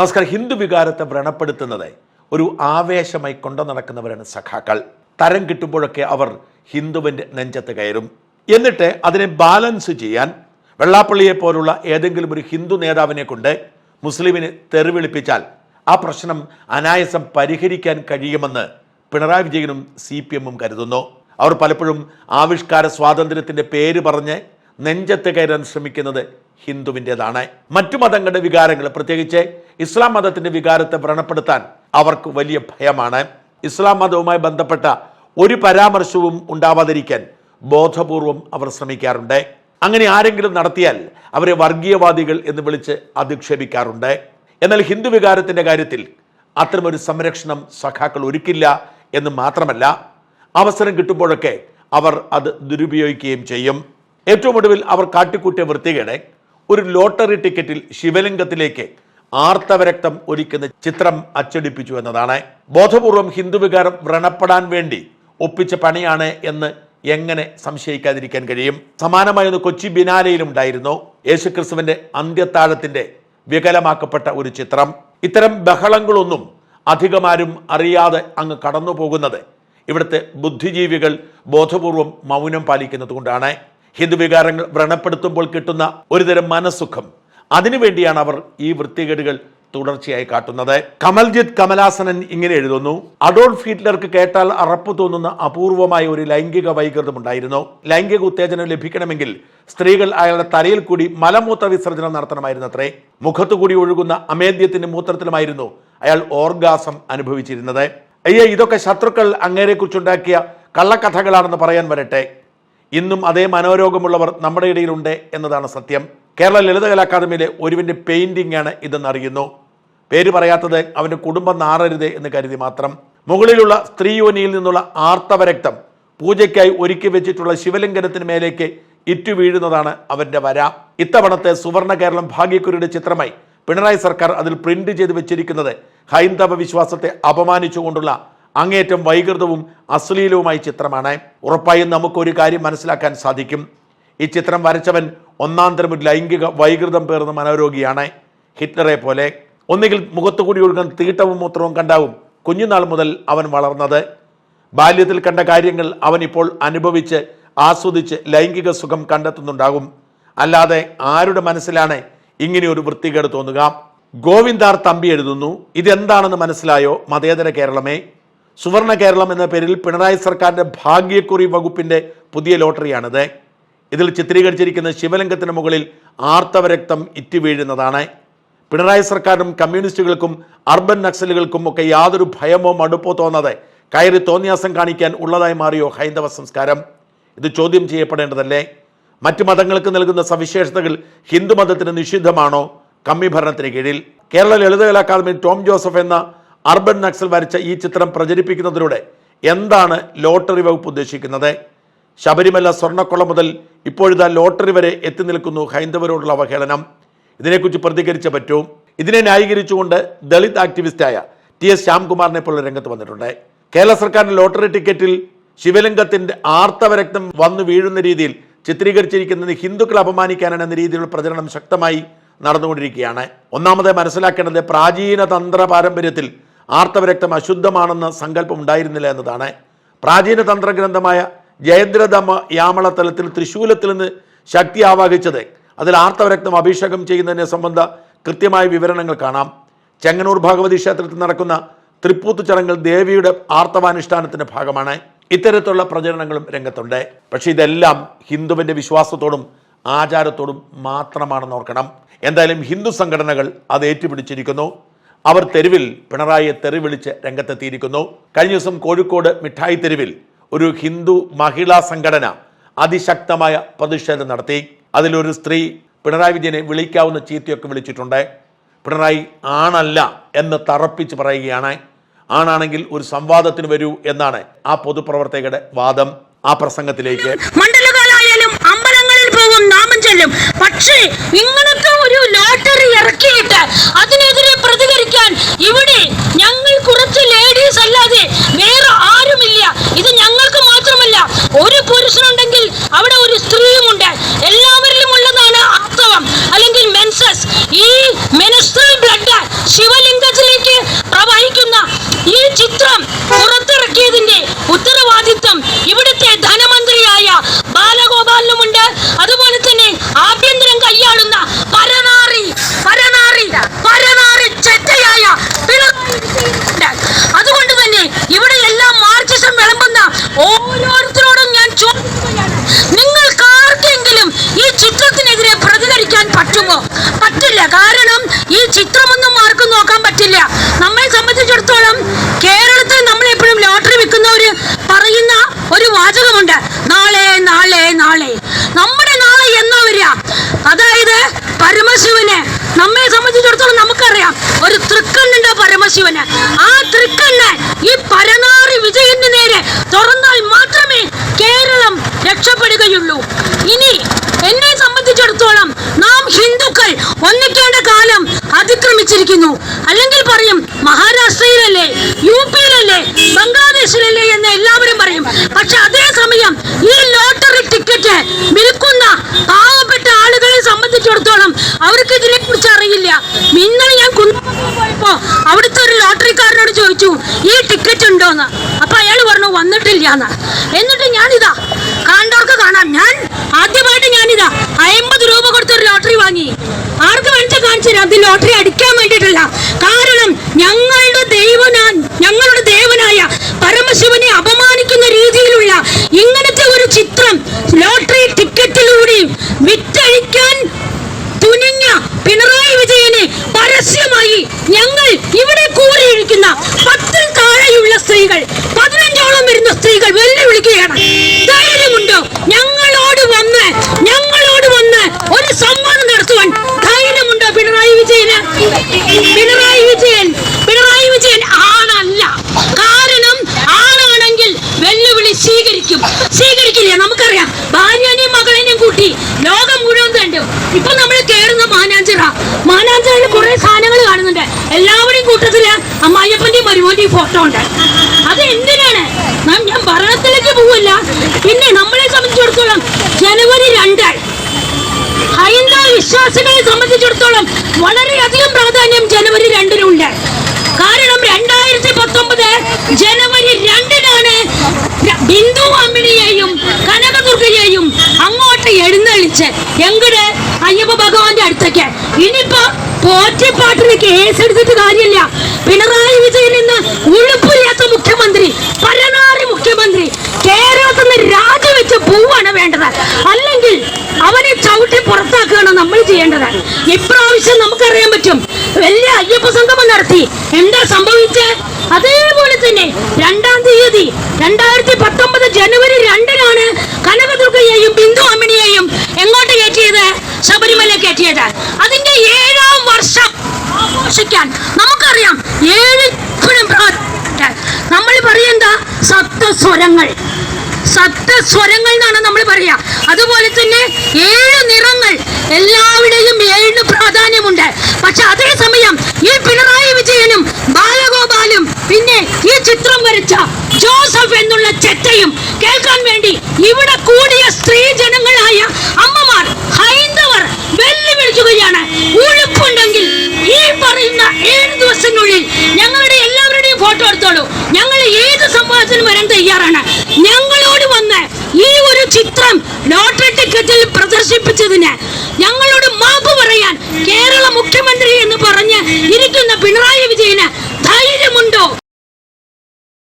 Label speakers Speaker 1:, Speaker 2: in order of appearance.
Speaker 1: നമസ്കാരം. ഹിന്ദു വികാരത്തെ വ്രണപ്പെടുത്തുന്നത് ഒരു ആവേശമായി കൊണ്ടു നടക്കുന്നവരാണ് സഖാക്കൾ. തരം കിട്ടുമ്പോഴൊക്കെ അവർ ഹിന്ദുവിന്റെ നെഞ്ചത്ത് കയറും. എന്നിട്ട് അതിനെ ബാലൻസ് ചെയ്യാൻ വെള്ളാപ്പള്ളിയെ പോലുള്ള ഏതെങ്കിലും ഒരു ഹിന്ദു നേതാവിനെ കൊണ്ട് മുസ്ലിമിനെ തെറിവിളിപ്പിച്ചാൽ ആ പ്രശ്നം അനായാസം പരിഹരിക്കാൻ കഴിയുമെന്ന് പിണറായി വിജയനും സി പി എമ്മും കരുതുന്നു. അവർ പലപ്പോഴും ആവിഷ്കാര സ്വാതന്ത്ര്യത്തിന്റെ പേര് പറഞ്ഞ് നെഞ്ചത്ത് കയറാൻ ശ്രമിക്കുന്നത് ഹിന്ദുവിന്റെതാണ്. മറ്റു മതങ്ങളുടെ വികാരങ്ങൾ പ്രത്യേകിച്ച് ഇസ്ലാം മതത്തിന്റെ വികാരത്തെ വ്രണപ്പെടുത്താൻ അവർക്ക് വലിയ ഭയമാണ്. ഇസ്ലാം മതവുമായി ബന്ധപ്പെട്ട ഒരു പരാമർശവും ഉണ്ടാവാതിരിക്കാൻ ബോധപൂർവം അവർ ശ്രമിക്കാറുണ്ട്. അങ്ങനെ ആരെങ്കിലും നടത്തിയാൽ അവരെ വർഗീയവാദികൾ എന്ന് വിളിച്ച് അധിക്ഷേപിക്കാറുണ്ട്. എന്നാൽ ഹിന്ദു വികാരത്തിന്റെ കാര്യത്തിൽ അത്തരമൊരു സംരക്ഷണം സഖാക്കൾ ഒരുക്കില്ല എന്ന് മാത്രമല്ല അവസരം കിട്ടുമ്പോഴൊക്കെ അവർ അത് ദുരുപയോഗിക്കുകയും ചെയ്യും. ഏറ്റവും ഒടുവിൽ അവർ കാട്ടിക്കൂട്ടിയ വൃത്തികേട് ഒരു ലോട്ടറി ടിക്കറ്റിൽ ശിവലിംഗത്തിലേക്ക് ആർത്തവരക്തം ഒലിക്കുന്ന ചിത്രം അച്ചടിപ്പിച്ചു എന്നതാണ്. ബോധപൂർവം ഹിന്ദുവികാരം വ്രണപ്പെടാൻ വേണ്ടി ഒപ്പിച്ച പണിയാണ് എന്ന് എങ്ങനെ സംശയിക്കാതിരിക്കാൻ കഴിയും? സമാനമായ ഒന്ന് കൊച്ചി ബിനാലയിലും ഉണ്ടായിരുന്നു യേശുക്രിസ്തുവിന്റെ അന്ത്യത്താഴത്തിന്റെ വികലമാക്കപ്പെട്ട ഒരു ചിത്രം. ഇത്തരം ബഹളങ്ങളൊന്നും അധികമാരും അറിയാതെ അങ്ങ് കടന്നു പോകുന്നത് ഇവിടുത്തെ ബുദ്ധിജീവികൾ ബോധപൂർവം മൗനം പാലിക്കുന്നത് കൊണ്ടാണ് ഹിന്ദു വികാരങ്ങൾ വ്രണപ്പെടുത്തുമ്പോൾ കിട്ടുന്ന ഒരുതരം മനസുഖം അതിനുവേണ്ടിയാണ് അവർ ഈ വൃത്തികേടുകൾ തുടർച്ചയായി കാട്ടുന്നത്. കമൽജിത് കമലാസനൻ ഇങ്ങനെ എഴുതുന്നു അഡോൾഫ് ഹിറ്റ്ലർക്ക് കേട്ടാൽ അറപ്പ് തോന്നുന്ന അപൂർവമായ ഒരു ലൈംഗിക വൈകൃതം ഉണ്ടായിരുന്നു. ലൈംഗിക ഉത്തേജനം ലഭിക്കണമെങ്കിൽ സ്ത്രീകൾ അയാളുടെ തലയിൽ കൂടി മലമൂത്ര വിസർജനം നടത്തണമായിരുന്നത്രേ. മുഖത്തു കൂടി ഒഴുകുന്ന അമേദ്യത്തിന്റെ മൂത്രത്തിലുമായിരുന്നു അയാൾ ഓർഗാസം അനുഭവിച്ചിരുന്നത്. അയ്യ ഇതൊക്കെ ശത്രുക്കൾ അങ്ങേരെക്കുറിച്ചുണ്ടാക്കിയ കള്ളക്കഥകളാണെന്ന് പറയാൻ വരട്ടെ. ഇന്നും അതേ മനോരോഗമുള്ളവർ നമ്മുടെ ഇടയിലുണ്ട് എന്നതാണ് സത്യം. കേരള ലളിതകലാ അക്കാദമിയിലെ ഒരുവിന്റെ പെയിന്റിംഗ് ആണ് ഇതെന്നറിയുന്നു പേര് പറയാത്തത് അവന്റെ കുടുംബം നാറരുത് എന്ന് കരുതി മാത്രം. മുകളിലുള്ള സ്ത്രീയോനിയിൽ നിന്നുള്ള ആർത്തവരക്തം പൂജയ്ക്കായി ഒരുക്കി വെച്ചിട്ടുള്ള ശിവലിംഗനത്തിന് മേലേക്ക് ഇറ്റു വീഴുന്നതാണ് അവന്റെ വര. ഇത്തവണത്തെ സുവർണ കേരളം ഭാഗ്യക്കുരിയുടെ ചിത്രമായി പിണറായി സർക്കാർ അതിൽ പ്രിന്റ് ചെയ്ത് വെച്ചിരിക്കുന്നത് ഹൈന്ദവ വിശ്വാസത്തെ അപമാനിച്ചുകൊണ്ടുള്ള അങ്ങേയറ്റം വൈകൃതവും അശ്ലീലവുമായ ചിത്രമാണ്. ഉറപ്പായും നമുക്കൊരു കാര്യം മനസ്സിലാക്കാൻ സാധിക്കും. ഈ ചിത്രം വരച്ചവൻ ഒന്നാം തരം ഒരു ലൈംഗിക വൈകൃതം പേർന്ന മനോരോഗിയാണ്. ഹിറ്റ്ലറെ പോലെ. ഒന്നുകിൽ മുഖത്തു കൂടി ഒഴുകുന്ന തീട്ടവും മൂത്രവും കണ്ടാവും കുഞ്ഞുനാൾ മുതൽ അവൻ വളർന്നത്. ബാല്യത്തിൽ കണ്ട കാര്യങ്ങൾ അവൻ ഇപ്പോൾ അനുഭവിച്ച് ആസ്വദിച്ച് ലൈംഗിക സുഖം കണ്ടെത്തുന്നുണ്ടാകും. അല്ലാതെ ആരുടെ മനസ്സിലാണ് ഇങ്ങനെ ഒരു വൃത്തികേട് തോന്നുക? ഗോവിന്ദാർ തമ്പി എഴുതുന്നു ഇതെന്താണെന്ന് മനസ്സിലായോ? മതേതര കേരളമേ. സുവർണ കേരളം എന്ന പേരിൽ പിണറായി സർക്കാരിന്റെ ഭാഗ്യക്കുറി വകുപ്പിന്റെ പുതിയ ലോട്ടറിയാണിത്. ഇതിൽ ചിത്രീകരിച്ചിരിക്കുന്ന ശിവലിംഗത്തിന് മുകളിൽ ആർത്തവരക്തം രക്തം വീഴുന്നതാണ്. പിണറായി സർക്കാരിനും കമ്മ്യൂണിസ്റ്റുകൾക്കും അർബൻ നക്സലുകൾക്കും ഒക്കെ യാതൊരു ഭയമോ മടുപ്പോ തോന്നാതെ കയറി തോന്നിയാസം കാണിക്കാൻ ഉള്ളതായി മാറിയോ ഹൈന്ദവ സംസ്കാരം? ഇത് ചോദ്യം ചെയ്യപ്പെടേണ്ടതല്ലേ? മറ്റു മതങ്ങൾക്ക് നൽകുന്ന സവിശേഷതകൾ ഹിന്ദു മതത്തിന് നിഷിദ്ധമാണോ? കമ്മി ഭരണത്തിന് കീഴിൽ. Kerala Lalithakala academy Tom Joseph എന്ന അർബൻ നക്സൽ വരച്ച ഈ ചിത്രം പ്രചരിപ്പിക്കുന്നതിലൂടെ എന്താണ് ലോട്ടറി വകുപ്പ് ഉദ്ദേശിക്കുന്നത്? ശബരിമല സ്വർണക്കൊള്ള മുതൽ ഇപ്പോഴിതാ ലോട്ടറി വരെ എത്തി നിൽക്കുന്നു ഹൈന്ദവരോടുള്ള അവഹേളനം. ഇതിനെക്കുറിച്ച് പ്രതികരിച്ച പറ്റൂ. ഇതിനെ ന്യായീകരിച്ചുകൊണ്ട് ദളിത് ആക്ടിവിസ്റ്റായ ടി എസ് ശ്യാംകുമാറിനെ പോലുള്ള രംഗത്ത് വന്നിട്ടുണ്ട്. കേരള സർക്കാരിന്റെ ലോട്ടറി ടിക്കറ്റിൽ ശിവലിംഗത്തിന്റെ ആർത്തവരക്തം വന്നു വീഴുന്ന രീതിയിൽ ചിത്രീകരിച്ചിരിക്കുന്നത് ഹിന്ദുക്കളെ അപമാനിക്കാനാണ് എന്ന രീതിയിലുള്ള പ്രചരണം ശക്തമായി നടന്നുകൊണ്ടിരിക്കുകയാണ്. ഒന്നാമത് മനസ്സിലാക്കേണ്ടത് പ്രാചീന തന്ത്ര പാരമ്പര്യത്തിൽ ആർത്തവരക്തം അശുദ്ധമാണെന്ന സങ്കല്പം ഉണ്ടായിരുന്നില്ല എന്നതാണ്. പ്രാചീന തന്ത്രഗ്രന്ഥമായ ജയദ്രതമ യാമളതലത്തിൽ തൃശൂലത്തിൽ നിന്ന് ശക്തി ആവാഹിച്ചത്. അതിൽ ആർത്തവരക്തം അഭിഷേകം ചെയ്യുന്നതിനെ സംബന്ധ കൃത്യമായ വിവരണങ്ങൾ കാണാം. ചെങ്ങന്നൂർ ഭഗവതി ക്ഷേത്രത്തിൽ നടക്കുന്ന തൃപ്പൂത്ത് ചടങ്ങുകൾ ദേവിയുടെ ആർത്തവാനുഷ്ഠാനത്തിന്റെ ഭാഗമാണ്. ഇത്തരത്തിലുള്ള പ്രചരണങ്ങളും രംഗത്തുണ്ട്. പക്ഷേ ഇതെല്ലാം ഹിന്ദുവിന്റെ വിശ്വാസത്തോടും ആചാരത്തോടും മാത്രമാണെന്ന് ഓർക്കണം. എന്തായാലും ഹിന്ദു സംഘടനകൾ അത് ഏറ്റുപിടിച്ചിരിക്കുന്നു. അവർ തെരുവിൽ പിണറായിയെ തെറി വിളിച്ച് രംഗത്തെത്തിയിരിക്കുന്നു. കഴിഞ്ഞ ദിവസം കോഴിക്കോട് മിഠായി തെരുവിൽ ഒരു ഹിന്ദു മഹിളാ സംഘടന അതിശക്തമായ പ്രതിഷേധം നടത്തി. അതിലൊരു സ്ത്രീ പിണറായി വിജയനെ വിളിക്കാവുന്ന ചീത്തയൊക്കെ വിളിച്ചിട്ടുണ്ട്. പിണറായി ആണല്ല എന്ന് തറപ്പിച്ച് പറയുകയാണ്. ആണാണെങ്കിൽ ഒരു സംവാദത്തിന് വരൂ എന്നാണ് ആ പൊതുപ്രവർത്തകരുടെ വാദം ആ പ്രസംഗത്തിലേക്ക്.
Speaker 2: മണ്ഡലകാലായാലും അമ്പലങ്ങളിൽ പോകും നാമം ചെല്ലും. പക്ഷേ ഇങ്ങനത്തെ ഒരു ലോട്ടറി ഇറക്കിയിട്ട് അതിനെതിരെ പ്രതികരിക്കാൻ ഇവിടെ ഞങ്ങൾ കുറച്ച് ലേഡീസ് അല്ലാതെ വേറെ ഓരോരുത്തരോടും ഞാൻ ചോദിക്കുകയാണ്. നിങ്ങൾക്ക് ആർക്കെങ്കിലും ഈ ചിത്രത്തിനെതിരെ പ്രതികരിക്കാൻ പറ്റുമോ? പറ്റില്ല. കാരണം ഈ ചിത്രമൊന്നും ആർക്കും നോക്കാൻ പറ്റില്ല. നമ്മെ സംബന്ധിച്ചിടത്തോളം കേരളത്തിൽ നമ്മൾ എപ്പോഴും ലോട്ടറി വിൽക്കുന്നവർ പറയുന്ന ഒരു വാചകമുണ്ട്. നാളെ നാളെ നാളെ. നമ്മുടെ നാളെ എന്നാ വരിക? അതായത് പരമശിവനെ. നമ്മെ സംബന്ധിച്ചിടത്തോളം നമുക്കറിയാം. ഒരു തൃക്കണ്ണുണ്ട് പരമശിവന്. ആ തൃ തുറന്നാൽ മാത്രമേ കേരളം രക്ഷപ്പെടുകയുള്ളൂ. ഇനി എന്നെ സംബന്ധിച്ചിടത്തോളം നാം ഹിന്ദുക്കൾ ഒന്നിക്കേണ്ട കാലം അതിക്രമിച്ചിരിക്കുന്നു. അല്ലെങ്കിൽ പറയും മഹാരാഷ്ട്രയിലല്ലേ യു പിയിലല്ലേ ബംഗ്ലാദേശിലല്ലേ എന്ന് എല്ലാവരും പറയും. പക്ഷെ അതേസമയം ഈ ലോട്ടറി ടിക്കറ്റ് വിൽക്കുന്ന സംബന്ധിച്ചിടത്തോളം അവർക്ക് ഇതിനെ കുറിച്ച് അറിയില്ല. ഇന്നലെ ഞാൻ പോയപ്പോ അവിടുത്തെ ഒരു ലോട്ടറിക്കാരനോട് ചോദിച്ചു ഈ ടിക്കറ്റ് ഉണ്ടോന്ന്? അപ്പൊ അയാൾ പറഞ്ഞു വന്നിട്ടില്ല എന്ന് എന്നിട്ട് ഞാനിതാ കണ്ടവർക്ക് കാണാം. ഞാൻ ആദ്യമായിട്ട് ഞാനിതാ അമ്പത് രൂപ കൊടുത്തൊരു ലോട്ടറി വാങ്ങി. ആർക്ക് വേണിച്ച കാണിച്ചു അത് ലോട്ടറി അടിക്കാൻ വേണ്ടിയിട്ടല്ല. കാരണം ഞങ്ങളുടെ ദൈവനാ ഞങ്ങളുടെ ദേവനായ പരമശിവനെ അപമാനിക്കുന്ന രീതിയിലുള്ള ഇങ്ങനത്തെ ഒരു ചിത്രം ലോട്ടറി ടിക്കറ്റിലൂടെ വിറ്റഴിക്കാൻ തുനിഞ്ഞ പിണറായി വിജയനെ പരസ്യമായി ഞങ്ങൾ ഇവിടെ കൂറിയിരിക്കുന്ന പത്തിൽ താഴെയുള്ള സ്ത്രീകൾ പതിനഞ്ചോളം വരുന്ന സ്ത്രീകൾ വെല്ലുവിളിക്കുകയാണ്. ധൈര്യമുണ്ടോ? ഞങ്ങളോട് വന്ന് ഞങ്ങളോട് വന്ന് ഒരു സംവാദം നടത്തുവാൻ ധൈര്യമുണ്ടോ പിണറായി വിജയന്? പിണറായി വിജയൻ പിണറായി വിജയൻ ആണല്ല. കാരണം ആണാണെങ്കിൽ വെല്ലുവിളി സ്വീകരിക്കും. സ്വീകരിക്കില്ല? നമുക്കറിയാം. ഭാര്യനെയും മകളെയും കൂട്ടി ലോകം മുഴുവൻ കണ്ടു. ഇപ്പൊ നമ്മൾ കേറുന്ന മാനാഞ്ചിറ. മാനാഞ്ചിറയിൽ കുറെ സാധനങ്ങൾ കാണുന്നുണ്ട്. എല്ലാവരുടെയും കൂട്ടത്തിൽ അമ്മായിയപ്പന്റെയും മരുമോന്റെയും ഫോട്ടോ ഉണ്ട്. അത് എന്തിനാണ്? മാം ഞാൻ ഭരണത്തിലേക്ക് പോവില്ല. പിന്നെ നമ്മളെ സംബന്ധിച്ചിടത്തോളം ജനുവരി രണ്ടായി. ഹൈന്ദവ വിശ്വാസികളെ സംബന്ധിച്ചിടത്തോളം വളരെയധികം പ്രാധാന്യം ജനുവരി രണ്ടിനുണ്ട്. കാരണം രണ്ടായിരത്തി പത്തൊമ്പത് ജനുവരി രണ്ടിനാണ് ബിന്ദു അമ്മിണിയെയും കനകദുർഗയെയും അങ്ങോട്ട് എഴുന്നള്ളിച്ച് എങ്ങട് അയ്യപ്പ ഭഗവാന്റെ അടുത്തേക്ക്. ഇനിയിപ്പോ പോറ്റിപ്പാട്ടിലേക്ക് കേസെടുത്തിട്ട് കാര്യമില്ല. പിണറായി വിജയൻ ഉളുപ്പില്ലാത്ത മുഖ്യമന്ത്രി പരനാറി മുഖ്യമന്ത്രി കേരളത്തിൽ നിന്ന് രാജിവെച്ച പൂവാണ് വേണ്ടത്. അല്ലെങ്കിൽ അവനെ ചവിട്ടി പുറത്താക്കുകയാണ് നമ്മൾ ചെയ്യേണ്ടത്. ഇപ്രാവശ്യം നമുക്കറിയാൻ പറ്റും വലിയ അയ്യപ്പ സംഗമം നടത്തി. എന്താ സംഭവിച്ചത് അതേപോലെ തന്നെ രണ്ടാം തീയതി രണ്ടായിരത്തി പത്തൊമ്പത് ജനുവരി രണ്ടിനാണ് കനകദുർഗയെയും ബിന്ദു അമ്മിണിയെയും എങ്ങോട്ട് കയറ്റിയത്? ശബരിമല കയറ്റിയത്. അതിന്റെ ഏഴാം വർഷം ആഘോഷിക്കാൻ നമുക്കറിയാം. ഏഴ് പ്രാർത്ഥിക്കാൻ. നമ്മൾ പറയുന്ന സപ്തസ്വരങ്ങൾ. സപ്തസ്വരങ്ങൾ എന്നാണ് നമ്മൾ പറയുക. അതുപോലെ തന്നെ ഏഴ് നിറങ്ങൾ എല്ലാവിടെയും ഏഴ് പ്രാധാന്യമുണ്ട്. പക്ഷെ അതേസമയം ഈ പിണറായി പറഞ്ഞു ഞങ്ങൾ ഏത് സംഭവത്തിനും വരാൻ തയ്യാറാണ്. ഞങ്ങളോട് വന്ന് ഈ ഒരു ചിത്രം ലോട്ടറി ടിക്കറ്റിൽ പ്രദർശിപ്പിച്ചതിന് ഞങ്ങളോട് മാപ്പ് പറയാൻ കേരള മുഖ്യമന്ത്രി എന്ന് പറഞ്ഞ് ഇരിക്കുന്ന പിണറായി വിജയന് ധൈര്യം